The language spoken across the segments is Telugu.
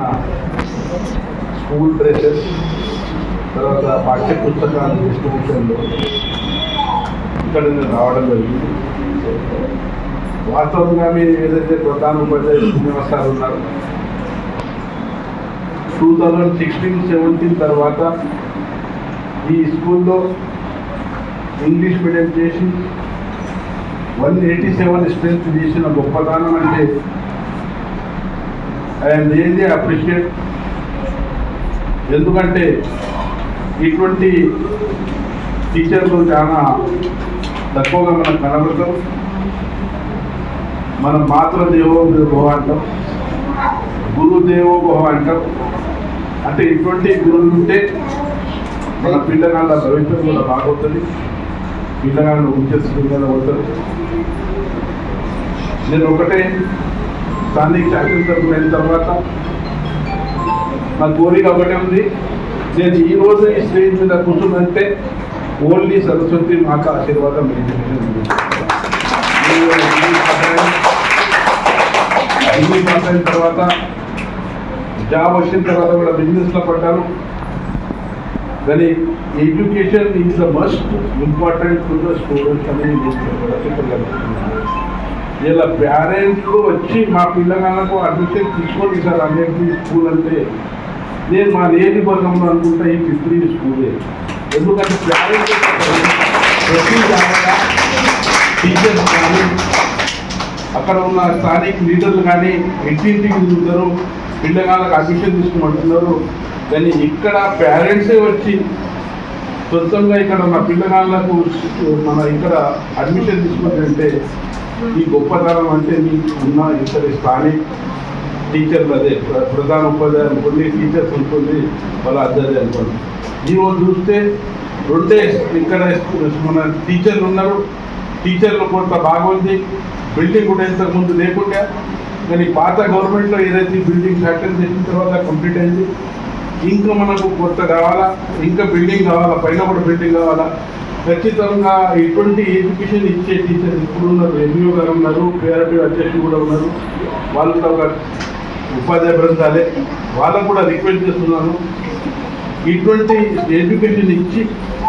సంబంధించిన స్కూల్ డ్రెస్సెస్ తర్వాత పాఠ్య పుస్తకాల డిస్ట్రిబ్యూషన్లో ఇక్కడ నేను రావడం జరిగింది. వాస్తవంగా మీరు ఏదైతే ప్రధాన ఉపాధ్యాయ శ్రీనివాస్ ఉన్నారు టూ థౌజండ్ సిక్స్టీన్ సెవెంటీన్ తర్వాత ఈ స్కూల్లో ఇంగ్లీష్ మీడియం చేసి వన్ ఎయిటీ సెవెన్ స్ట్రెంత్ చేసిన గొప్పతనం అంటే ఐఎమ్ రియల్లీ అప్రిషియేట్. ఎందుకంటే ఇటువంటి టీచర్లు చాలా తక్కువగా మనకు కనబడతాం మనం మాతృదేవో భవ అంటాం. గురుదేవో భవ అంటాం. అంటే ఇటువంటి గురువులు ఉంటే మన పిల్లగాళ్ళ భవిష్యత్తు కూడా బాగవుతుంది. పిల్లగాళ్ళు ఉద్యోగ అవుతారు నేను ఒకటే స్థానిక శాసనసభకు వెళ్ళిన తర్వాత నా కోరిక ఒకటే ఉంది. నేను ఈ రోజు ఈ స్టేజ్ మీద కూర్చున్నంటే ఓన్లీ సరస్వతి మాత ఆశీర్వాదం మీ పాస్ డిగ్రీ పాస్ అయిన తర్వాత జాబ్ వచ్చిన తర్వాత కూడా బిజినెస్లో పడ్డాను. కానీ education is the must important to the students అనేది నేను చెప్పగలుగుతున్నాను. ఇలా పేరెంట్లు వచ్చి మా పిల్లగాళ్ళకు అడ్మిషన్ తీసుకోండి సార్ అన్నింటి స్కూల్ అంటే నేను మా నియోజకవర్గంలో అనుకుంటా ఈ పిత్రీ స్కూలే. ఎందుకంటే పేరెంట్స్ ప్రతి టీచర్స్ కానీ అక్కడ ఉన్న స్థానిక లీడర్లు కానీ ఇంటింటికి తిరుగుతారు పిల్లగాళ్ళకి అడ్మిషన్ తీసుకోమంటున్నారు. కానీ ఇక్కడ పేరెంట్సే వచ్చి సొంతంగా ఇక్కడ ఉన్న పిల్లగాళ్ళకు మన ఇక్కడ అడ్మిషన్ తీసుకుంటుంటే ఈ గొప్పతనం అంటే మీకు ఉన్న ఇక్కడ స్థానిక టీచర్లు అదే ప్ర- ప్రధాన ఉపాధ్యాయులు అనుకోండి టీచర్స్ ఉంటుంది వాళ్ళ అద్దది అనుకోండి. ఈరోజు చూస్తే రెండే ఇక్కడ మన టీచర్లు ఉన్నారు టీచర్లు కొంత బాగుంది బిల్డింగ్ కూడా ఇంతకు ముందు లేకుండా కానీ పాత గవర్నమెంట్లో ఏదైతే బిల్డింగ్ ఫ్యాక్టరీ చేసిన తర్వాత కంప్లీట్ అయింది ఇంకా మనకు కొత్త కావాలా? ఇంకా బిల్డింగ్ కావాలా? పైన కూడా బిల్డింగ్ కావాలా? ఖచ్చితంగా ఎటువంటి ఎడ్యుకేషన్ ఇచ్చే టీచర్ ఇప్పుడు ఉన్నారు ఎంఈఓ గారు ఉన్నారు పేఆర్టీ అధ్యక్షులు కూడా ఉన్నారు. వాళ్ళు కూడా ఒక ఉపాధ్యాయ బృందాలే వాళ్ళకు కూడా రిక్వెస్ట్ చేస్తున్నాను. ఇటువంటి ఎడ్యుకేషన్ ఇచ్చి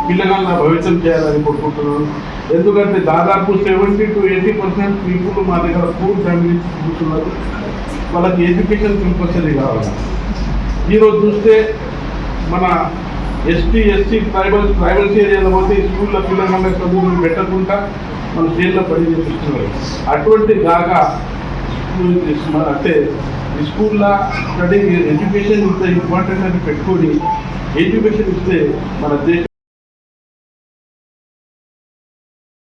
పిల్లగాళ్ళ భవిష్యం చేయాలని కోరుకుంటున్నాను. ఎందుకంటే దాదాపు seventy to eighty percent people మా దగ్గర పూర్ ఫ్యామిలీస్ కూర్చున్నారు. వాళ్ళకి ఎడ్యుకేషన్ కంపల్సరీ కావాలి? ఈరోజు చూస్తే మన ఎస్టీ ఎస్సీ ట్రైబల్ ట్రైబల్స్ ఏరియాలో పోతే ఈ స్కూల్లో పిల్లగాళ్ళ చదువులు పెట్టకుండా మన జైల్లో పని చేపిస్తున్నారు. అటువంటి కాక అంటే ఈ స్కూల్లో స్టడీ ఎడ్యుకేషన్ ఇంత ఇంపార్టెంట్ అని పెట్టుకొని ఎడ్యుకేషన్ ఇస్తే మన దేశ